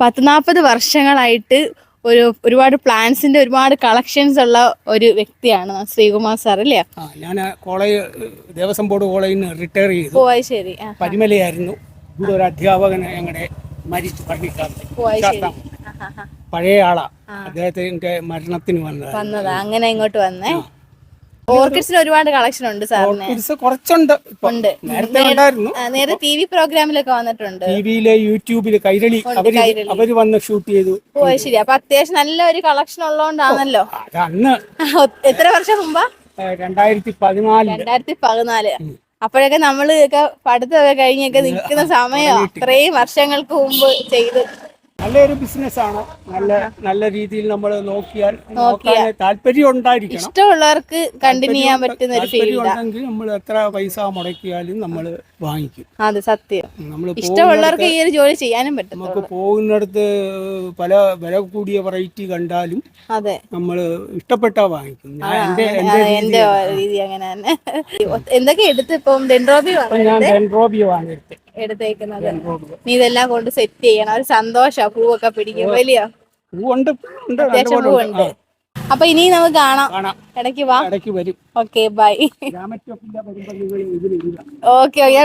പത്ത് നാൽപ്പത് വർഷങ്ങളായിട്ട് ഒരു ഒരുപാട് പ്ലാന്റ്സിന്റെ ഒരുപാട് കളക്ഷൻസ് ഉള്ള ഒരു വ്യക്തിയാണ് ശ്രീകുമാർ സാർ അല്ലേ? ഞാൻ കോളേജ് ദേവസ്വം ബോർഡ് കോളേജിൽ നിന്ന് റിട്ടയർ ചെയ്തു. ഓ ശരി. പരിമലയായിരുന്നു. ഇവിടെ ഒരു അധ്യാപകൻ ഞങ്ങളുടെ മരിച്ചു പള്ളിക്കാലത്ത്. പഴയ ആളാ. അദ്ദേഹത്തിന്റെ മരണത്തിന് വന്നത് വന്നതാ. അങ്ങനെ ഇങ്ങോട്ട് വന്നേ. ഓർക്കിഡ്സിന് ഒരുപാട് കളക്ഷൻ ഉണ്ട് സാറിന്. ഓർക്കിഡ്സ് കുറച്ചുണ്ട്. ഉണ്ട്. നേരത്തെ ഉണ്ടായിരുന്നു. നേരെ ടി വി പ്രോഗ്രാമിലൊക്കെ വന്നിട്ടുണ്ട്. യൂട്യൂബിൽ യൂട്യൂബിൽ കൈരളി അവർ അവർ വന്ന് ഷൂട്ട് ചെയ്തു. ഓ ശരി. അപ്പൊ അത്യാവശ്യം നല്ല ഒരു കളക്ഷൻ ഉള്ളതുകൊണ്ടാണല്ലോ അന്ന് എത്ര വർഷം മുമ്പാ? രണ്ടായിരത്തി പതിനാല് രണ്ടായിരത്തി പതിനാല് അപ്പോഴൊക്കെ നമ്മൾ ഒക്കെ പഠിത്തമൊക്കെ കഴിഞ്ഞൊക്കെ നിൽക്കുന്ന സമയം അത്രയും വർഷങ്ങൾക്ക് മുമ്പ് ചെയ്ത് നല്ലൊരു ബിസിനസ് ആണ്? നല്ല നല്ല രീതിയിൽ നമ്മൾ നോക്കിയാൽ നോക്കാൻ താല്പര്യം ഉണ്ടായിരിക്കണം. ഇഷ്ടമുള്ളവർക്ക് കണ്ടിന്യൂ ചെയ്യാൻ പറ്റുന്ന ഒരു ഉണ്ടെങ്കിൽ നമ്മൾ എത്ര പൈസ മുടക്കിയാലും നമ്മൾ വാങ്ങിക്കും. അത് സത്യം. നമ്മൾ ഇഷ്ടമുള്ളവർക്ക് ഈ ഒരു ജോലി ചെയ്യാനും പറ്റും നമുക്ക് പോകുന്നിടത്ത് പല വില കൂടിയ വെറൈറ്റി കണ്ടാലും അതെ. നമ്മൾ ഇഷ്ടപ്പെട്ടാ വാങ്ങിക്കും. എന്റെ രീതി അങ്ങനെ തന്നെ. എന്തൊക്കെ എടുത്ത് ഇപ്പം ഡെൻഡ്രോബി ഞാൻ ഡെൻഡ്രോബിയ വാങ്ങിയെടുത്ത് എടുത്തേക്കുന്നത്. നീ ഇതെല്ലാം കൊണ്ട് സെറ്റ് ചെയ്യണം. ഒരു സന്തോഷ പൂവൊക്കെ പിടിക്കും. വലിയ പൂവുണ്ട് ഉണ്ട്. അത്യാവശ്യം പൂവുണ്ട്. അപ്പൊ ഇനി നമുക്ക് കാണാം. ഇടയ്ക്ക് വാ. ഇടയ്ക്ക് വരും. Okay bye okay